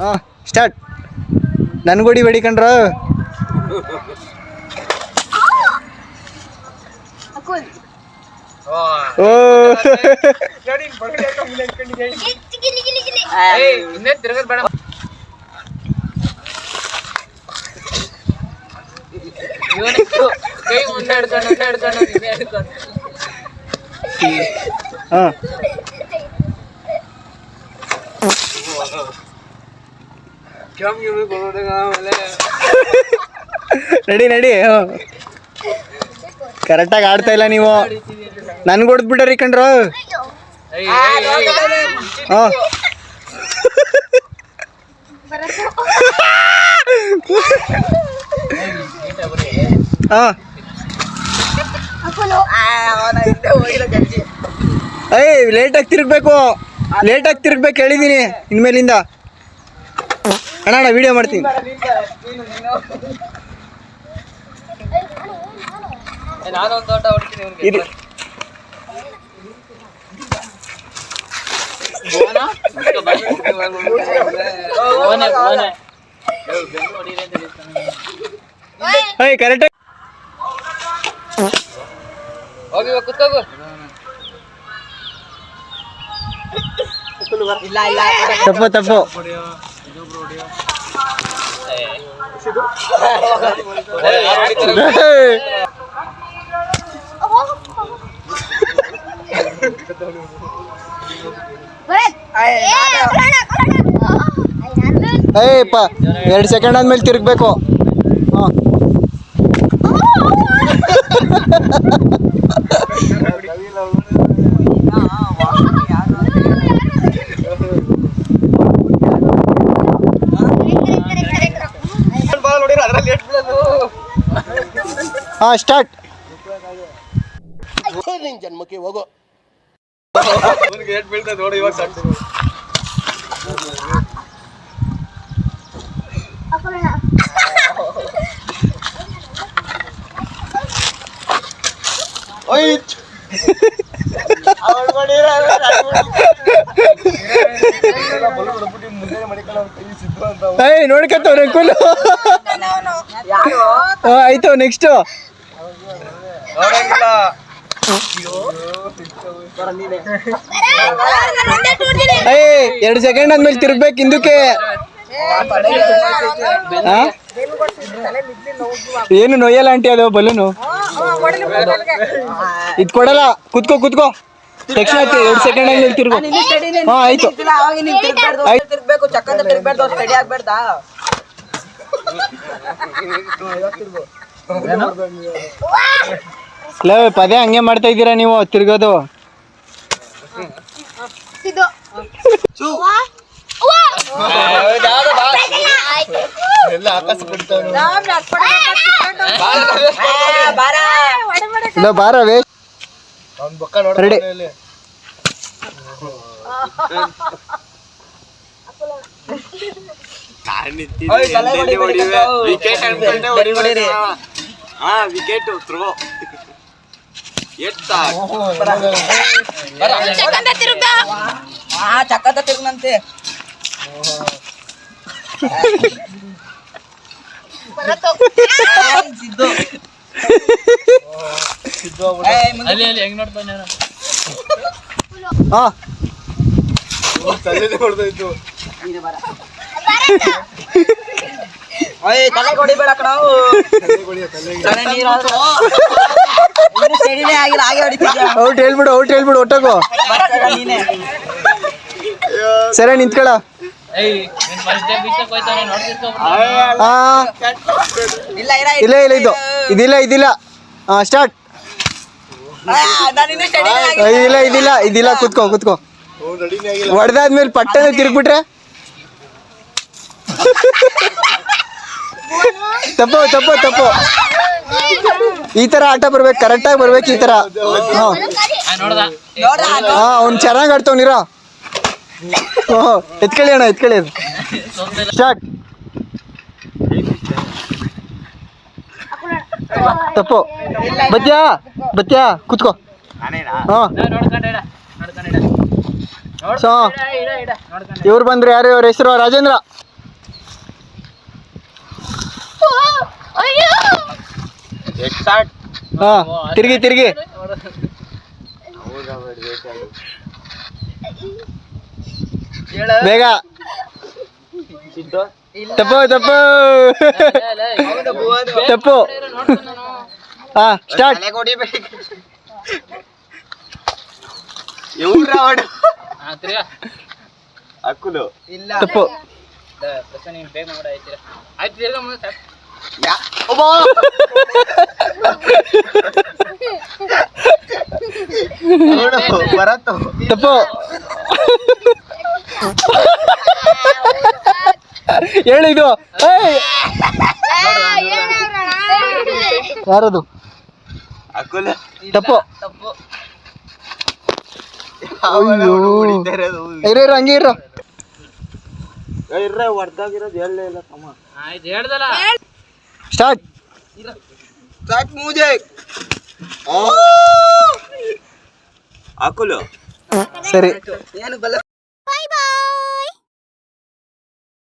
ಹಾ ಸ್ಟಾರ್ಟ್ ನನ್ಗುಡಿ ಹೊಡಿಕಂಡ್ರ ಓ. ಇನ್ನೇ ನಡಿ ನಡಿ. ಕರೆಕ್ಟಾಗಿ ಆಡ್ತಾ ಇಲ್ಲ ನೀವು. ನನ್ಗೆ ಹೊಡೆದ್ಬಿಟ್ಟಾರಿ ಕಣ್ರ. ಹಾ. ಹಾ. ಏಯ್ ಲೇಟಾಗಿ ತಿರುಗ್ಬೇಕು. ಲೇಟಾಗಿ ತಿರುಗ್ಬೇಕು ಹೇಳಿದ್ದೀನಿ ಇನ್ಮೇಲಿಂದ. ಅಣ್ಣ ಅಣ್ಣ ವಿಡಿಯೋ ಮಾಡ್ತೀನಿ ಕರೆಕ್ಟ್ ಹೋಗಿ ಇವಾಗ ಕುತ್ಕೋಗು. ತಪ್ಪು ತಪ್ಪು. ಏಯ್. ಏಯ್ ಪ ಎರಡು ಸೆಕೆಂಡ್ ಆದ್ಮೇಲೆ ತಿರುಗ್ಬೇಕು ಹಾಂ ಹಾಂ ಸ್ಟಾರ್ಟ್ ನಿನ್ ಜನ್ಮಕ್ಕೆ ಹೋಗೋ ಏಯ್ ನೋಡ್ಕತ್ತವ್ರೆ ಕುಲು ಆಯ್ತು ನೆಕ್ಸ್ಟ್ ಏಯ್ ಎರಡು ಸೆಕೆಂಡ್ ಆದ್ಮೇಲೆ ತಿರ್ಬೇಕು ಹಿಂದಕ್ಕೆ? ಏನು ನೋಯಲ್ಲ ಆಂಟಿ ಅದು ಬಲೂನು? ಇದು ಕೊಡಲ್ಲ ಕುತ್ಕೋ ಕುತ್ಕೋ. ತಕ್ಷಣ ಎರಡು ಸೆಕೆಂಡ್ ಆಗಿ ತಿರುಗು. ಹಾ ಆಯ್ತು ಆಯ್ತು ತಿರ್ಬೇಕು ಚಕ್ಕಂತ ತಿರ್ಬೇಡ್ದು ಸ್ಟಡಿ ಆಗ್ಬೇಡ್ದಾ ಲೇ ಪದೇ ಹಂಗೆ ಮಾಡ್ತಾ ಇದ್ದೀರಾ ನೀವು ತಿರ್ಗೋದು. ಎಲ್ಲ ಆಕಾಶ ಬಿಡ್ತಾವ ಬಾರ. ಇಲ್ಲ ಬಾರ. ವೇ ಅವ್ನ್ ಬೊಕ್ಕ ನೋಡ Ready. ಹಾ ಚಕ್ಕಂತ ತಿರ್ಗಂತೆ ಸಿದ್ದು? ಅಲ್ಲಿ ಅಲ್ಲಿ ಹೆಂಗ್ ನೋಡ್ತಾನೆ? ಹಾ. ಇತ್ತು ಹಿಂದೆ ಬಾರ. ಔಟ್ ಹೇಳ್ಬಿಡು ಔಟ್ ಹೇಳ್ಬಿಡು ಒಟ್ಟಗು. ಸರಿ ನಿಂತ್ಕೊಳ ಇಲ್ಲ ಇಲ್ಲ ಇದು. ಇದಿಲ್ಲ ಇದಿಲ್ಲ. ಹಾ ಸ್ಟಾರ್ಟ್ ಇದಿಲ್ಲ ಇದಿಲ್ಲ ಇದಿಲ್ಲ. ಕುತ್ಕೋ ಕುತ್ಕೋ. ಅವ್ನು ರೆಡಿನೇ ಆಗಿಲ್ಲ. ಹೊಡೆದಾದ್ಮೇಲೆ ಪಟ್ಟನೆ ತಿರುಗ್ಬಿಟ್ರೆ ತಪ್ಪು ತಪ್ಪು ತಪ್ಪು. ಈ ತರ ಆಟ ಬರ್ಬೇಕು ಕರೆಕ್ಟಾಗಿ ಬರ್ಬೇಕು ಈ ತರ. ಹಾ. ಅವ್ನು ಚೆನ್ನಾಗಿ ಆಡ್ತವ್ನಿರೋ ಎತ್ಕೊಳ್ಳಿ ಅಣ್ಣ, ಎತ್ಕೊಳ್ಳಿ. ಅದು ತಪ್ಪು. ಬತ್ಯಾ ಬತ್ಯಾ ಕುತ್ಕೋ. ಹಾ. ಇವ್ರು ಬಂದ್ರೆ ಯಾರು, ಇವ್ರ ಹೆಸರು ರಾಜೇಂದ್ರ. ಹಾ ತಿರ್ಗಿ ತಿರ್ಗಿ. ಬೇಗ. ತಪ್ಪು ತಪ್ಪು. ತಪ್ಪು. ಹಾ ಸ್ಟಾರ್ಟ್ ತಪ್ಪು. ಪ್ರಶ್ನೆ ಬೇಗ ಮಾಡ ಆಯ್ತೀರ ಆಯ್ತು ತಿರ್ಗಾ ಮುಂದೆ ಸಾಕು ಹೇಳಿದು ಯಾರದು ಅಕುಲ ತಪ್ಪು ತಪ್ಪು ಇರು ಇರು ಹಂಗೆ ಇರು ಇರ್ರೆ ಹೊಡ್ದಾಗಿರೋದು ಹೇಳಲೇ ಇಲ್ಲ ತಮ್ಮ ಆಯ್ತು ಹೇಳ್ದಲ್ಲ ಸ್ಟಾರ್ಟ್ ಸಾಕ್ ಮೂಜೆ ಅಕ್ಕುಲು ಸರಿ ಏನು ಬಲ್ಲ